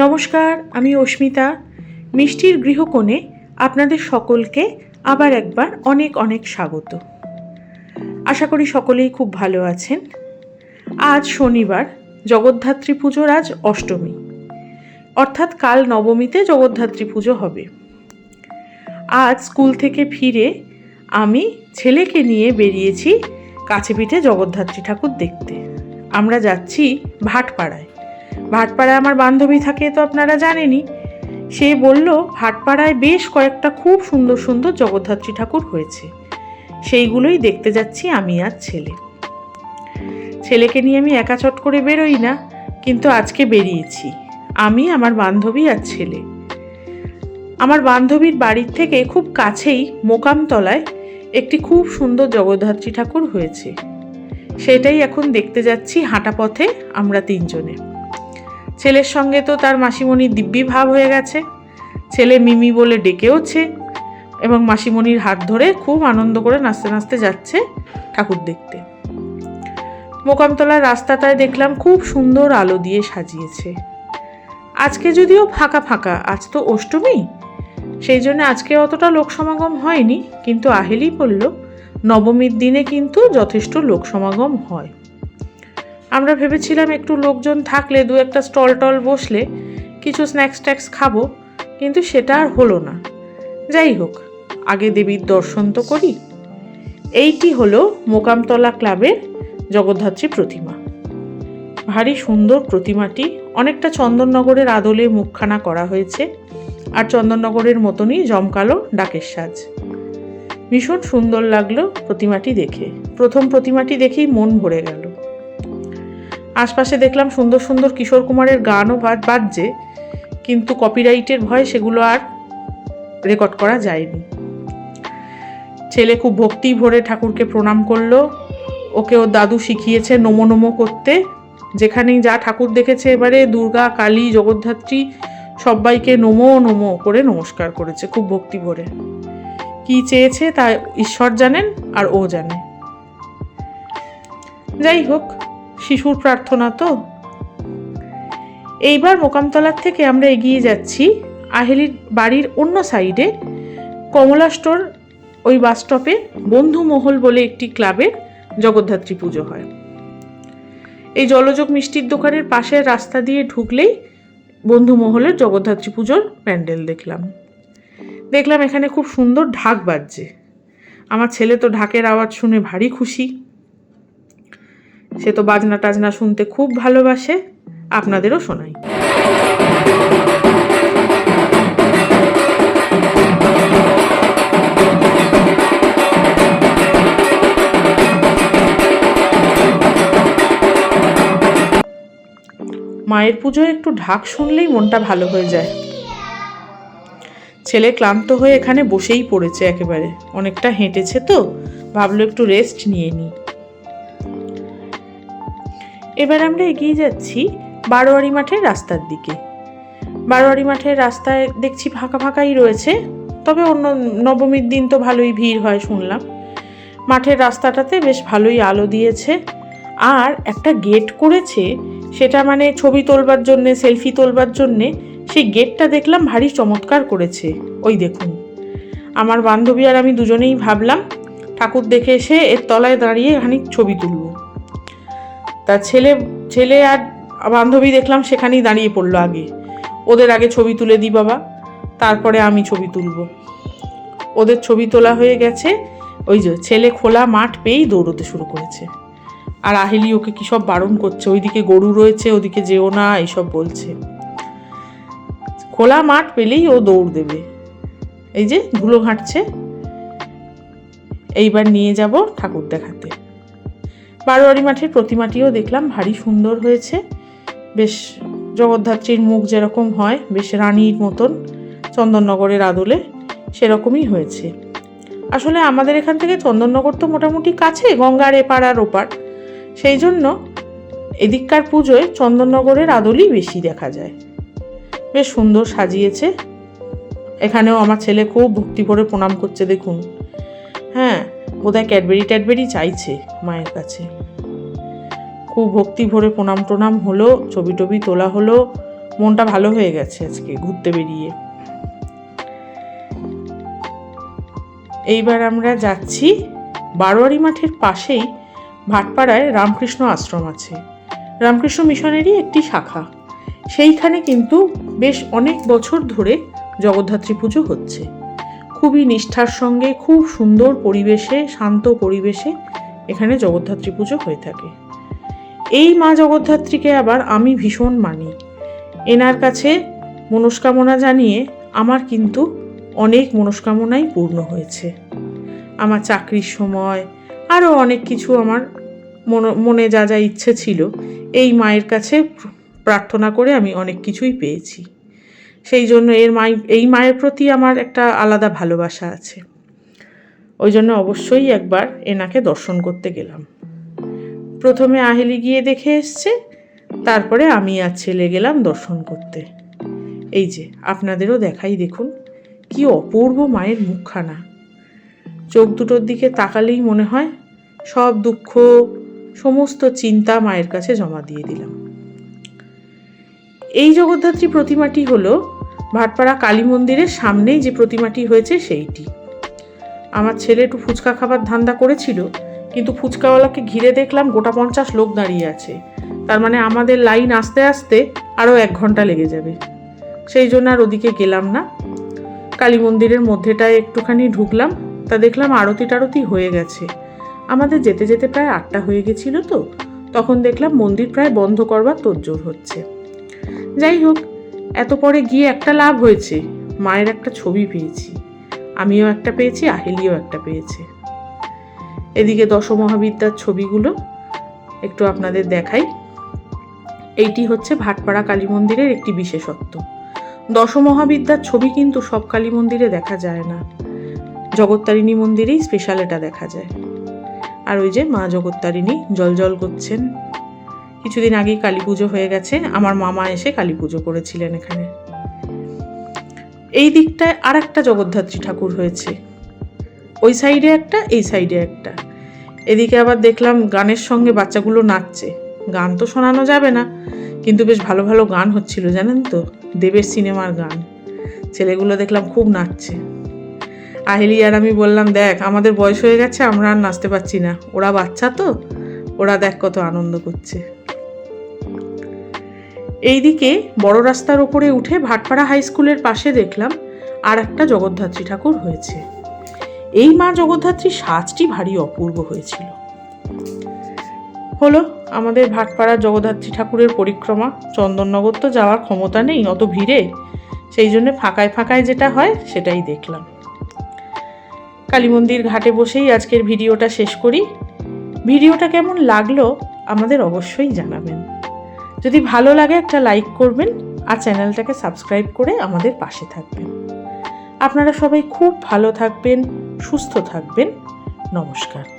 নমস্কার, আমি অস্মিতা। মিষ্টির গৃহকোণে আপনাদের সকলকে আবার একবার অনেক অনেক স্বাগত। আশা করি সকলেই খুব ভালো আছেন। আজ শনিবার, জগদ্ধাত্রী পুজোর আজ অষ্টমী। অর্থাৎ কাল নবমীতে জগদ্ধাত্রী পুজো হবে। আজ স্কুল থেকে ফিরে আমি ছেলেকে নিয়ে বেরিয়েছি কাছে পিঠে জগদ্ধাত্রী ঠাকুর দেখতে। আমরা যাচ্ছি ভাটপাড়ায়। ভাটপাড়ায় আমার বান্ধবী থাকে তো আপনারা জানেনই। সে বলল, ভাটপাড়ায় বেশ কয়েকটা খুব সুন্দর সুন্দর জগদ্ধাত্রী ঠাকুর হয়েছে। সেইগুলোই দেখতে যাচ্ছি আমি আর ছেলে। ছেলেকে নিয়ে আমি একা চট করে বেরোই না, কিন্তু আজকে বেরিয়েছি। আমি, আমার বান্ধবী আর ছেলে। আমার বান্ধবীর বাড়ির থেকে খুব কাছেই মোকামতলায় একটি খুব সুন্দর জগদ্ধাত্রী ঠাকুর হয়েছে। সেটাই এখন দেখতে যাচ্ছি হাঁটা পথে আমরা তিনজনে। ছেলের সঙ্গে তো তার মাসিমণির দিব্যি ভাব হয়ে গেছে। ছেলে মিমি বলে ডেকেওছে এবং মাসিমণির হাত ধরে খুব আনন্দ করে নাচতে নাচতে যাচ্ছে ঠাকুর দেখতে। মোকামতলার রাস্তাটায় দেখলাম খুব সুন্দর আলো দিয়ে সাজিয়েছে। আজকে যদিও ফাঁকা ফাঁকা, আজ তো অষ্টমী, সেই জন্য আজকে অতটা লোক সমাগম হয়নি, কিন্তু আহেলি বলল নবমীর দিনে কিন্তু যথেষ্ট লোক সমাগম হয়। আমরা ভেবেছিলাম একটু লোকজন থাকলে দু একটা স্টল টল বসলে কিছু স্ন্যাক্স ট্যাক্স খাব, কিন্তু সেটা আর হলো না। যাই হোক, আগে দেবীর দর্শন তো করি। এইটি হলো মোকামতলা ক্লাবের জগদ্ধাত্রী প্রতিমা। ভারী সুন্দর প্রতিমাটি অনেকটা চন্দননগরের আদলে মুখখানা করা হয়েছে, আর চন্দননগরের মতনই জমকালো ডাকের সাজ। ভীষণ সুন্দর লাগল প্রতিমাটি দেখে। প্রথম প্রতিমাটি দেখেই মন ভরে গেল। আশপাশে দেখলাম সুন্দর সুন্দর কিশোর কুমারের গানও বাজ বাজছে, কিন্তু কপিরাইটের ভয় সেগুলো আর রেকর্ড করা যায়নি। ছেলে খুব ভক্তি ভরে ঠাকুরকে প্রণাম করল। ওকে ওর দাদু শিখিয়েছে নমো নমো করতে। যেখানেই যা ঠাকুর দেখেছে এবারে দুর্গা, কালী, জগদ্ধাত্রী সবাইকে নমো নমো করে নমস্কার করেছে খুব ভক্তি ভরে। কি চেয়েছে তা ঈশ্বর জানেন আর ও জানে। যাই হোক শিশুর প্রার্থনা তো? এইবার মোকামতলার থেকে আমরা এগিয়ে যাচ্ছি আহেলির বাড়ির অন্য সাইডে। কমলা স্টোর ওই বাস স্টপে বন্ধু মহল বলে একটি ক্লাবের জগদ্ধাত্রী পুজো হয়। এই জলযোগ মিষ্টির দোকানের পাশের রাস্তা দিয়ে ঢুকলেই বন্ধু মহলের জগদ্ধাত্রী পুজোর প্যান্ডেল দেখলাম। দেখলাম এখানে খুব সুন্দর ঢাক বাজছে। আমার ছেলে তো ঢাকের আওয়াজ শুনে ভারী খুশি। সে তো বাজনা টাজনা শুনতে খুব ভালোবাসে, আপনাদেরও শোনাই। মায়ের পুজোয় একটু ঢাক শুনলেই মনটা ভালো হয়ে যায়। ছেলে ক্লান্ত হয়ে এখানে বসেই পড়েছে একেবারে, অনেকটা হেঁটেছে তো, ভাবলো একটু রেস্ট নিয়ে নিই। এবার আমরা এগিয়ে যাচ্ছি বারোয়ারি মাঠের রাস্তার দিকে। বারোয়ারি মাঠের রাস্তায় দেখছি ফাঁকা ফাঁকাই রয়েছে, তবে অন্য নবমীর দিন তো ভালোই ভিড় হয় শুনলাম। মাঠের রাস্তাটাতে বেশ ভালোই আলো দিয়েছে, আর একটা গেট করেছে, সেটা মানে ছবি তোলবার জন্যে, সেলফি তোলবার জন্যে, সেই গেটটা দেখলাম ভারী চমৎকার করেছে। ওই দেখুন। আমার বান্ধবী আর আমি দুজনেই ভাবলাম, ঠাকুর দেখে এসে এর তলায় দাঁড়িয়ে খানিক ছবি তুলব। তা ছেলে ছেলে আর বান্ধবী দেখলাম সেখানেই দাঁড়িয়ে পড়ল আগে। ওদের আগে ছবি তুলে দিই বাবা, তারপরে আমি ছবি তুলব। ওদের ছবি তোলা হয়ে গেছে, ওই যে ছেলে খোলা মাঠ পেয়েই দৌড়তে শুরু করেছে। আর আহেলি ওকে কী সব বারণ করছে? ওইদিকে গরু রয়েছে, ওদিকে যেও না, এইসব বলছে। খোলা মাঠ পেলেই ও দৌড় দেবে। এই যে ধুলো ঘাঁটছে, এইবার নিয়ে যাব ঠাকুর দেখাতে। বারোয়ারি মাঠের প্রতিমাটিও দেখলাম, ভারী সুন্দর হয়েছে। বেশ জগদ্ধাত্রীর মুখ যেরকম হয়, বেশ রানীর মতন, চন্দননগরের আদলে সেরকমই হয়েছে। আসলে আমাদের এখান থেকে চন্দননগর তো মোটামুটি কাছে, গঙ্গার এপার আর ওপার সেই জন্য এদিককার পুজোয় চন্দননগরের আদলই বেশি দেখা যায়। বেশ সুন্দর সাজিয়েছে। এখানেও আমার ছেলে খুব ভক্তি করে প্রণাম করছে, দেখুন। হ্যাঁ বোধহয় ক্যাডবেরি ট্যাডবেরি চাইছে মায়ের কাছে। খুব ভক্তি ভরে প্রণাম টনাম হলো, ছবি টবি তোলা হলো, মনটা ভালো হয়ে গেছে আজকে ঘুরতে বেরিয়ে। এইবার আমরা যাচ্ছি বারোয়ারি মাঠের পাশেই ভাটপাড়ায় রামকৃষ্ণ আশ্রম আছে। রামকৃষ্ণ মিশনেরই একটি শাখা। সেইখানে কিন্তু বেশ অনেক বছর ধরে জগদ্ধাত্রী পুজো হচ্ছে। খুবই নিষ্ঠার সঙ্গে, খুব সুন্দর পরিবেশে, শান্ত পরিবেশে এখানে জগদ্ধাত্রী পুজো হয়ে থাকে। এই মা জগদ্ধাত্রীকে আবার আমি ভীষণ মানি। এনার কাছে মনস্কামনা জানিয়ে আমার কিন্তু অনেক মনস্কামনাই পূর্ণ হয়েছে। আমার চাকরির সময়, আরও অনেক কিছু আমার মন- যা যা ইচ্ছে ছিল, এই মায়ের কাছে প্রার্থনা করে আমি অনেক কিছুই পেয়েছি। সেই জন্য এর মাই, এই মায়ের প্রতি আমার একটা আলাদা ভালোবাসা আছে। ওই জন্য অবশ্যই একবার এনাকে দর্শন করতে গেলাম। প্রথমে আহেলি গিয়ে দেখে এসছে, তারপরে আমি আর ছেলে গেলাম দর্শন করতে। এই যে, আপনাদেরও দেখাই দেখুন, কি অপূর্ব মায়ের মুখখানা। চোখ দুটোর দিকে তাকালেই মনে হয়, সব দুঃখ, সমস্ত চিন্তা মায়ের কাছে জমা দিয়ে দিলাম। এই জগদ্ধাত্রী প্রতিমাটি হলো ভাটপাড়া কালী মন্দিরের সামনেই যে প্রতিমাটি হয়েছে, সেইটি। আমার ছেলে একটু ফুচকা খাবার ধান্দা করেছিল, কিন্তু ফুচকাওয়ালাকে ঘিরে দেখলাম গোটা পঞ্চাশ লোক দাঁড়িয়ে আছে। তার মানে আমাদের লাইন আসতে আসতে আরও এক ঘণ্টা লেগে যাবে। সেই জন্য আর ওদিকে গেলাম না। কালী মন্দিরের মধ্যেটায় একটুখানি ঢুকলাম, তা দেখলাম আরতি টারতি হয়ে গেছে। আমাদের যেতে যেতে প্রায় আটটা হয়ে গেছিল তো, তখন দেখলাম মন্দির প্রায় বন্ধ করবার তোড়জোড় হচ্ছে। যাই হোক এত পরে গিয়ে একটা লাভ হয়েছে। মায়ের একটা ছবি পেয়েছি। আমিও একটা পেয়েছি, আহেলিও একটা পেয়েছে। এদিকে দশমহাবিদ্যার ছবিগুলো একটু আপনাদের দেখাই। এইটি হচ্ছে ভাটপাড়া কালী মন্দিরের একটি বিশেষত্ব। দশমহাবিদ্যার ছবি কিন্তু সব কালী মন্দিরে দেখা যায় না। জগত্তারিণী মন্দিরেই স্পেশাল এটা দেখা যায়। আর ওই যে মা জগত্তারিণী জল জল করছেন। কিছুদিন আগেই কালী পুজো হয়ে গেছে, আমার মামা এসে কালী পুজো করেছিলেন এখানে। এই দিকটায় আর একটা জগদ্ধাত্রী ঠাকুর হয়েছে। ওই সাইডে একটা, এই সাইডে একটা। এদিকে আবার দেখলাম গানের সঙ্গে বাচ্চাগুলো নাচছে। গান তো শোনানো যাবে না, কিন্তু বেশ ভালো ভালো গান হচ্ছিল, জানেন তো? দেবের সিনেমার গান। ছেলেগুলো দেখলাম খুব নাচছে। আহেলি আর আমি বললাম, দেখ, আমাদের বয়স হয়ে গেছে, আমরা আর নাচতে পারছি না। ওরা বাচ্চা তো, ওরা দেখ কত আনন্দ করছে। এইদিকে বড় রাস্তার ওপরে উঠে ভাটপাড়া হাই স্কুলের পাশে দেখলাম আর একটা জগদ্ধাত্রী ঠাকুর হয়েছে। এই মা জগদ্ধাত্রী সাজটি ভারী অপূর্ব হয়েছিল। হলো, আমাদের ভাটপাড়া জগদ্ধাত্রী ঠাকুরের পরিক্রমা। চন্দননগর তো যাওয়ার ক্ষমতা নেই, অত ভিড়ে। সেই জন্য ফাঁকায় ফাঁকায় যেটা হয়, সেটাই দেখলাম। কালী মন্দির ঘাটে বসেই আজকের ভিডিওটা শেষ করি। ভিডিওটা কেমন লাগল, আমাদের অবশ্যই জানাবেন। যদি ভালো লাগে একটা লাইক করবেন আর চ্যানেলটাকে সাবস্ক্রাইব করে আমাদের পাশে থাকবেন। আপনারা সবাই খুব ভালো থাকবেন, সুস্থ থাকবেন। নমস্কার।